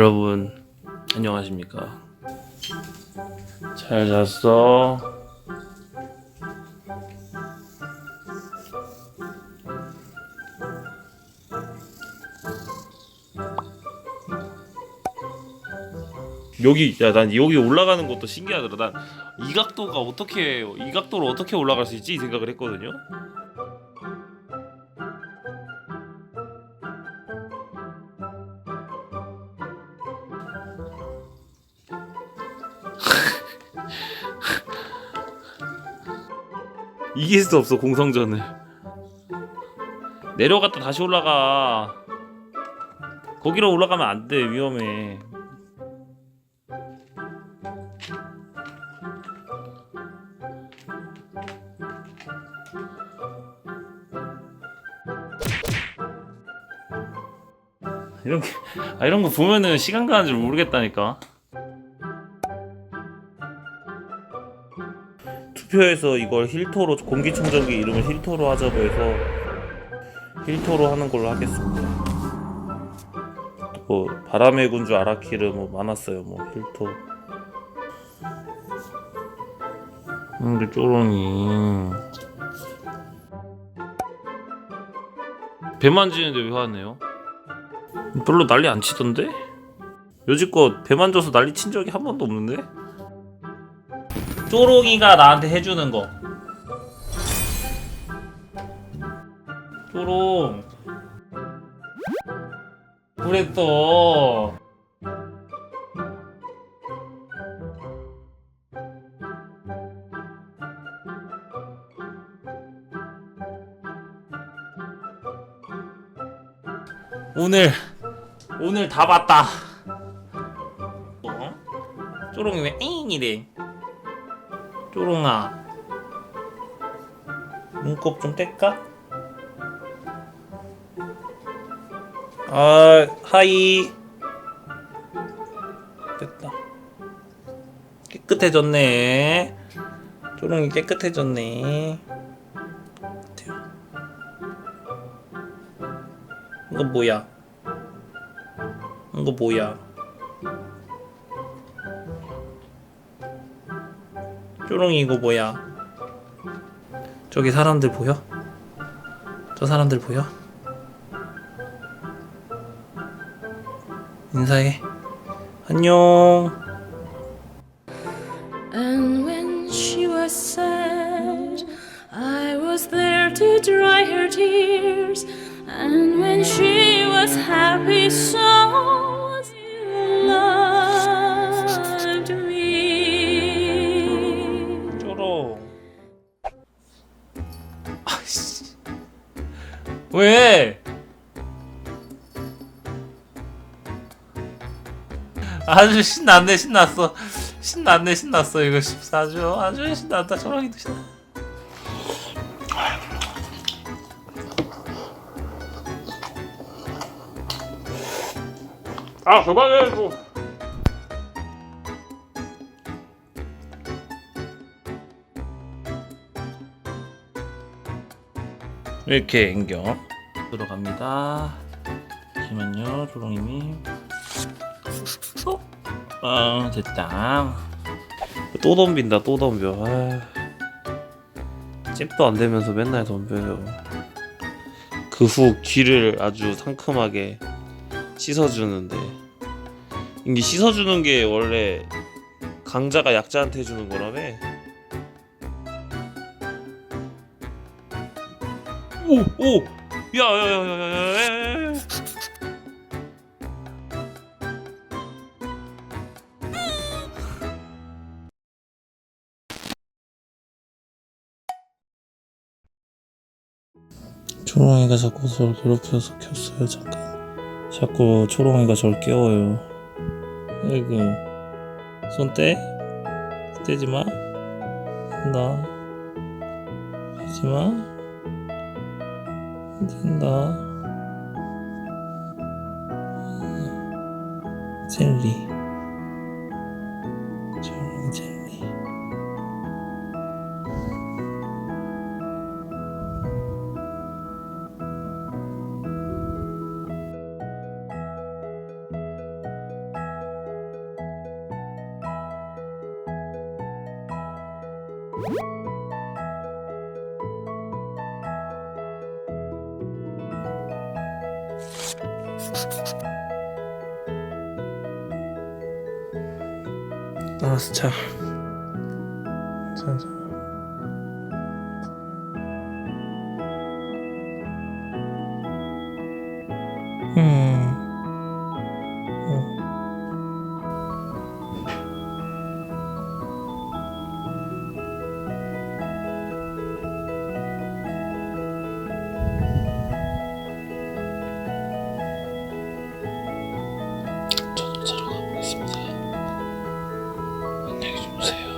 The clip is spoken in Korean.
여러분 안녕하십니까? 잘 잤어? 여기 야 난 여기 올라가는 것도 신기하더라. 난 이 각도가 어떻게 이 각도로 어떻게 올라갈 수 있지? 이 생각을 했거든요 이길 수 없어 공성전을. 내려갔다 다시 올라가. 거기로 올라가면 안 돼 위험해. 이런 게, 아 이런 거 보면은 시간 가는 줄 모르겠다니까 투표에서 이걸 힐토로 공기청정기 이름을 힐토로 하자고 해서 힐토로 하는 걸로 하겠습니다. 뭐 바람의 군주 아라키르 뭐 많았어요. 뭐 힐토. 근데 쪼롱이 배 만지는데 왜 화내요? 별로 난리 안 치던데? 여지껏 배 만져서 난리 친 적이 한 번도 없는데? 쪼롱이가 나한테 해주는 거. 쪼롱. 그랬어. 오늘 오늘 다 봤다. 어? 쪼롱이 왜 잉이래? 쪼롱아. 눈곱 좀 뗄까? 아 하이. 됐다. 깨끗해졌네. 쪼롱이 깨끗해졌네. 이거 뭐야? 이거 뭐야 쪼롱이 이거 뭐야? 저기 사람들 보여? 저 사람들 보여? 인사해. 안녕. And when she was sad, I was there to dry her tears. And when she was happy, so 왜? 아주 신났네 신났어. 신났네 신났어. 이거 아주. 아주 신났다. 저랑이도 신나 아 그만해 뭐 이렇게 앵겨. 들어갑니다. 잠시만요 조롱님이 어? 아 됐다. 또 덤빈다 또 덤벼. 아. 잽도 안 되면서 맨날 덤벼요. 그 후 귀를 아주 상큼하게 씻어주는데. 이게 씻어주는 게 원래 강자가 약자한테 해주는 거라며 오! 오! 야야야 야 야 야 야 초롱이가 자꾸 저를 괴롭혀서 켰어요 잠깐 자꾸 초롱이가 저를 깨워요 아이고 손 떼? 떼지마 나 하지마 된다. 젤리. 젤리. 알았어 자. 자, 자. 보세요.